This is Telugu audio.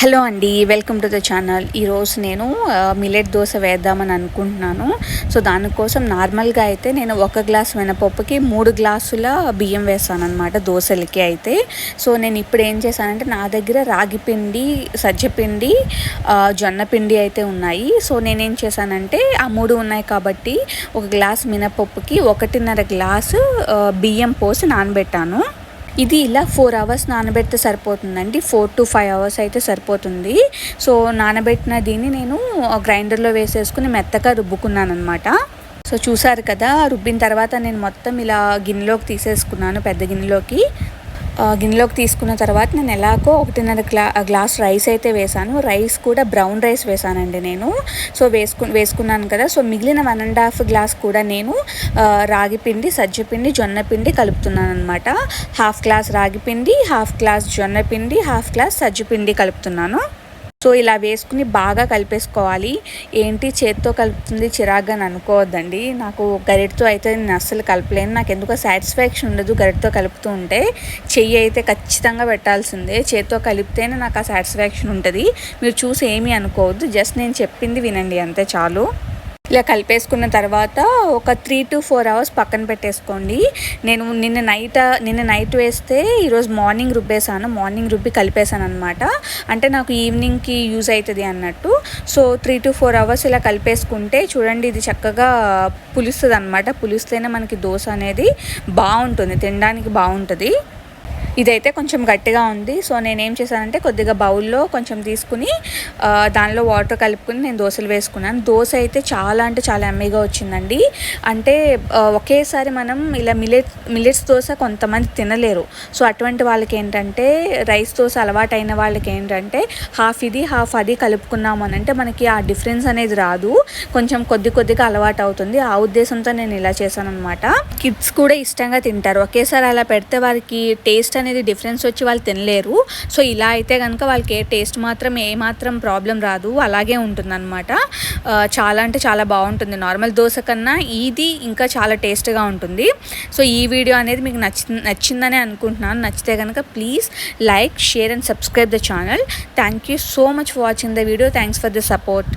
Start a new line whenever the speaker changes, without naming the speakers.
హలో అండి వెల్కమ్ టు ద ఛానల్. ఈరోజు నేను మిలెట్ దోశ వేద్దామని అనుకుంటున్నాను. సో దానికోసం నార్మల్గా అయితే నేను ఒక గ్లాస్ మినపప్పుకి మూడు గ్లాసుల బియ్యం వేస్తాను అనమాట దోశలకి అయితే. సో నేను ఇప్పుడు ఏం చేశానంటే నా దగ్గర రాగి పిండి సజ్జపిండి జొన్న పిండి అయితే ఉన్నాయి. సో నేనేం చేశానంటే ఆ మూడు ఉన్నాయి కాబట్టి ఒక గ్లాస్ మినపప్పుకి ఒకటిన్నర గ్లాసు బియ్యం పోసి నానబెట్టాను. ఇది ఇలా ఫోర్ అవర్స్ నానబెడితే సరిపోతుందండి. ఫోర్ టు ఫైవ్ అవర్స్ అయితే సరిపోతుంది. సో నానబెట్టిన దీన్ని నేను గ్రైండర్లో వేసేసుకుని మెత్తగా రుబ్బుకున్నాను అనమాట సో చూసారు కదా రుబ్బిన తర్వాత నేను మొత్తం ఇలా గిన్నెలోకి తీసేసుకున్నాను పెద్ద గిన్నెలోకి. గిన్నెలోకి తీసుకున్న తర్వాత నేను ఎలాగో ఒకటిన్నర గ్లా గ్లాస్ రైస్ అయితే వేసాను. రైస్ కూడా బ్రౌన్ రైస్ వేసానండి నేను. సో వేసుకు వేసుకున్నాను కదా. సో మిగిలిన వన్ అండ్ హాఫ్ గ్లాస్ కూడా నేను రాగి పిండి సజ్జ పిండి జొన్న పిండి కలుపుతున్నాను అనమాట హాఫ్ గ్లాస్ రాగి పిండి హాఫ్ గ్లాస్ జొన్న పిండి హాఫ్ గ్లాస్ సజ్జ పిండి కలుపుతున్నాను. సో ఇలా వేసుకుని బాగా కలిపేసుకోవాలి. ఏంటి చేత్తో కలుపుతుంది చిరాగ్గా అనుకోవద్దండి. నాకు గరిటతో అయితే నేను అస్సలు కలపలేను. నాకు ఎందుకో సాటిస్ఫాక్షన్ ఉండదు గరిటతో కలుపుతూ ఉంటే. చెయ్యి అయితే ఖచ్చితంగా పెట్టాల్సిందే. చేత్తో కలిపితేనే నాకు ఆ సాటిస్ఫాక్షన్ ఉంటుంది. మీరు చూసి ఏమీ అనుకోవద్దు. జస్ట్ నేను చెప్పింది వినండి అంతే చాలు. ఇలా కలిపేసుకున్న తర్వాత ఒక త్రీ టు ఫోర్ అవర్స్ పక్కన పెట్టేసుకోండి. నేను నిన్న నైట్ నిన్న నైట్ వేస్తే ఈరోజు మార్నింగ్ రుబ్బేసాను మార్నింగ్ రుబ్బి కలిపేసాను అనమాట అంటే నాకు ఈవినింగ్కి యూజ్ అవుతుంది అన్నట్టు. So three to four hours ఇలా కలిపేసుకుంటే చూడండి ఇది చక్కగా పులుస్తుంది అనమాట పులిస్తేనే మనకి దోశ అనేది బాగుంటుంది. తినడానికి బాగుంటుంది. ఇదైతే కొంచెం గట్టిగా ఉంది. సో నేనేం చేశానంటే కొద్దిగా బౌల్లో కొంచెం తీసుకుని దానిలో వాటర్ కలుపుకుని నేను దోశలు వేసుకున్నాను. దోశ అయితే చాలా అంటే చాలా ఎమ్మీగా వచ్చిందండి. అంటే ఒకేసారి మనం ఇలా మిలెట్ మిలెట్స్ దోశ కొంతమంది తినలేరు. సో అటువంటి వాళ్ళకి ఏంటంటే రైస్ దోశ అలవాటైన వాళ్ళకి ఏంటంటే హాఫ్ ఇది హాఫ్ అది కలుపుకున్నాము అని అంటే మనకి ఆ డిఫరెన్స్ అనేది రాదు. కొంచెం కొద్ది కొద్దిగా అలవాటు అవుతుంది. ఆ ఉద్దేశంతో నేను ఇలా చేశాను అనమాట కిడ్స్ కూడా ఇష్టంగా తింటారు. ఒకేసారి అలా పెడితే వారికి టేస్ట్ అనేది డిఫరెన్స్ వచ్చి వాళ్ళు తినలేరు. సో ఇలా అయితే కనుక వాళ్ళకి ఏ టేస్ట్ మాత్రం ఏ మాత్రం ప్రాబ్లం రాదు. అలాగే ఉంటుందన్నమాట. చాలా అంటే చాలా బాగుంటుంది. నార్మల్ దోశ కన్నా ఇది ఇంకా చాలా టేస్ట్గా ఉంటుంది. సో ఈ వీడియో అనేది మీకు నచ్చి నచ్చిందని అనుకుంటున్నాను. నచ్చితే కనుక please like share and subscribe the channel thank you so much for watching the video thanks for the support